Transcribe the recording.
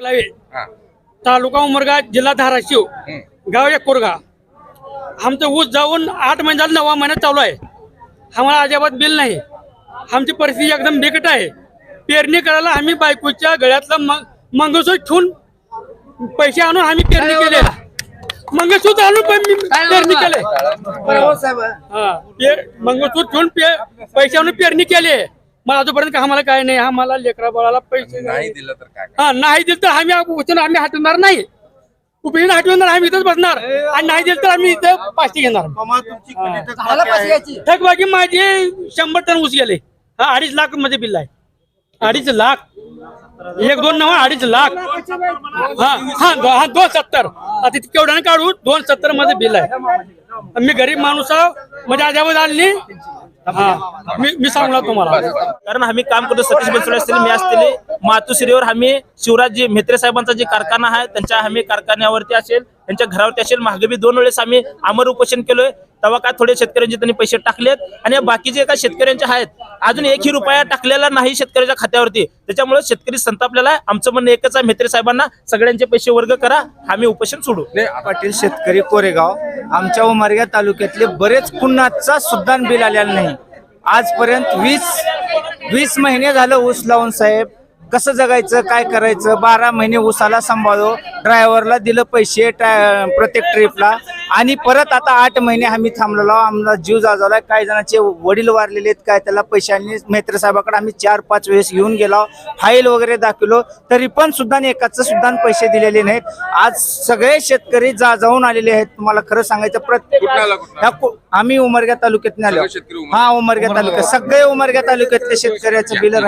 केलावे हा. तालुका उमरगा जिल्हा धाराशिव. हम्म. गाव एक कोरगा. आमचं ऊस जाऊन आठ महिने झालं नवा महिन्यात चालू आहे. आम्हाला अजिबात बिल नाही. आमची परिस्थिती एकदम बिकट आहे. पेरणी करायला आम्ही बायकोच्या गळ्यातलं म- मंगळसूत्र ठेवून पैसे आणून आम्ही पेरणी केले मंगळसूत्र आणून पण मी पेरणी केले. हा. पे- मंगळसूत्र ठेवून पे पैसे आणून पेरणी केली. मला अजूनपर्यंत आम्हाला काय नाही आम्हाला लेकरा बाळाला पैसे नाही दिलं तर काय हा नाही दिलं तर आम्ही उचलून आम्ही हटवणार नाही. उपयोगी हटवणार आम्ही इथंच बसणार. आणि नाही दिलं तर आम्ही इथं पाचशे घेणार. थकबाकी माझे शंभर टन ऊस गेले. हा अडीच लाखमध्ये बिल आहे. अडीच लाख. एक दोन नवा अडीच लाख. हा हा दो- हा दोन सत्तर. आता केवढ्याने काढू? दोन सत्तरमध्ये बिल आहे. मी गरीब माणूस आहो. म्हणजे अजाबात आली हा. मी मी सांगणार तुम्हाला. कारण आम्ही काम करतो सतीश बनसोडे असतील मी असतील मातुश्रीवर आम्ही शिवराजजी म्हेत्रे साहेबांचा जे कारखाना आहे त्यांच्या आम्ही कारखान्यावरती असेल त्यांच्या घरावरती असेल मागे बी दोन वेळेस आम्ही अमर उपोषण केलोय. तेव्हा काय थोडे शेतकऱ्यांचे त्यांनी पैसे टाकलेत आणि बाकीचे काय शेतकऱ्यांचे आहेत अजून एकही रुपया टाकलेला नाही शेतकऱ्याच्या खात्यावरती. त्याच्यामुळे शेतकरी संतापलेला आहे. आमचं म्हणणं एकच आहे म्हेत्रे साहेबांना सगळ्यांचे पैसे वर्ग करा आम्ही उपोषण सोडू. पाटील शेतकरी कोरेगाव आमच्या उमरगा तालुक्यातले बरेच कुणाचा सुद्धा बिल आलेला नाही. आजपर्यंत वीस वीस महिने झालं ऊस लावून साहेब. कसं जगायचं काय करायचं? बारा महिने ऊसाला सांभाळो ड्रायव्हरला दिलं पैसे प्रत्येक ट्रिपला आणि परत आता आठ महिने आम्ही थांबलेलो आम्हाला जीव जाजवलाय काही जणांचे वडील वारलेले आहेत काय त्याला पैशांनी मेत्र साहेबाकडे आम्ही चार पाच वेळेस घेऊन गेलो. फाईल वगैरे दाखवलो. तरी पण सुद्धा एकाच सुद्धा पैसे दिलेले नाहीत. आज सगळे शेतकरी जा जाऊन आलेले आहेत. तुम्हाला खरं सांगायचं प्रत्येक आम्ही उमरगा तालुक्यात आलो? हा उमरगा तालुक्यात. सगळे उमरगा तालुक्यातले शेतकऱ्याचं बिल